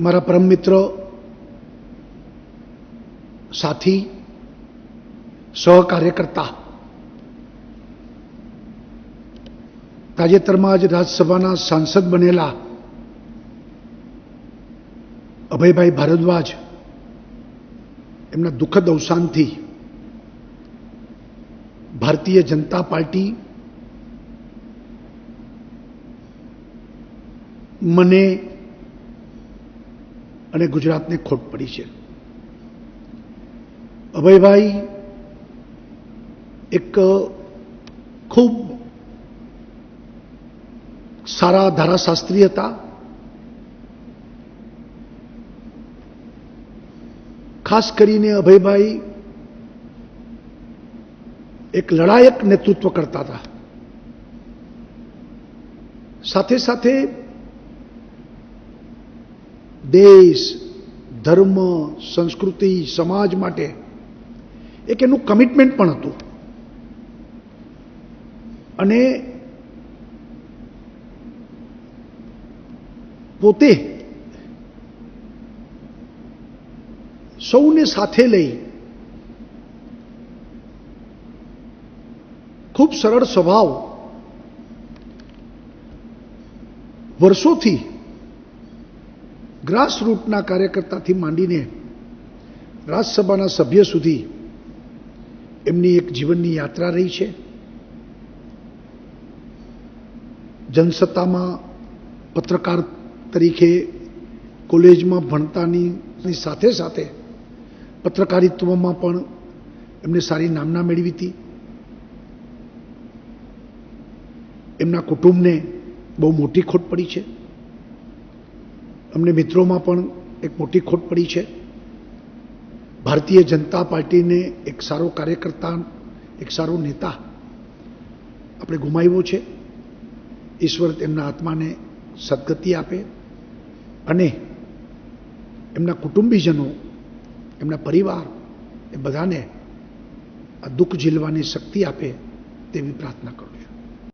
મારા પરમ મિત્રો, સાથી, સહકાર્યકર્તા, તાજેતરમાં જ રાજ્યસભાના સાંસદ બનેલા અભયભાઈ ભારદ્વાજ, એમના દુઃખદ અવસાનથી ભારતીય જનતા પાર્ટી મને અને ગુજરાતને ખોટ પડી છે. અભયભાઈ એક ખૂબ સારા ધારાશાસ્ત્રી હતા. ખાસ કરીને અભયભાઈ એક લડાયક નેતૃત્વ કરતા હતા. સાથે સાથે દેશ, ધર્મ, સંસ્કૃતિ, સમાજ માટે એક એનું કમિટમેન્ટ પણ હતું. અને પોતે સૌને સાથે લઈ ખૂબ સરળ સ્વભાવ વર્ષોથી ગ્રાસરૂટના કાર્યકર્તાથી માંડીને રાજ્યસભાના સભ્ય સુધી એમની એક જીવનની યાત્રા રહી છે. જનસત્તામાં પત્રકાર તરીકે કોલેજમાં ભણતાની સાથે સાથે પત્રકારિત્વમાં પણ એમને સારી નામના મેળવી હતી. એમના કુટુંબને બહુ મોટી ખોટ પડી છે. અમને મિત્રોમાં પણ એક મોટી ખોટ પડી છે. ભારતીય જનતા પાર્ટીને એક સારો કાર્યકર્તા, એક સારો નેતા આપણે ગુમાવ્યો છે. ઈશ્વર તેમના આત્માને સદગતિ આપે અને એમના કુટુંબીજનો, એમના પરિવાર, એ બધાને આ દુઃખ ઝીલવાની શક્તિ આપે તેવી પ્રાર્થના કરું.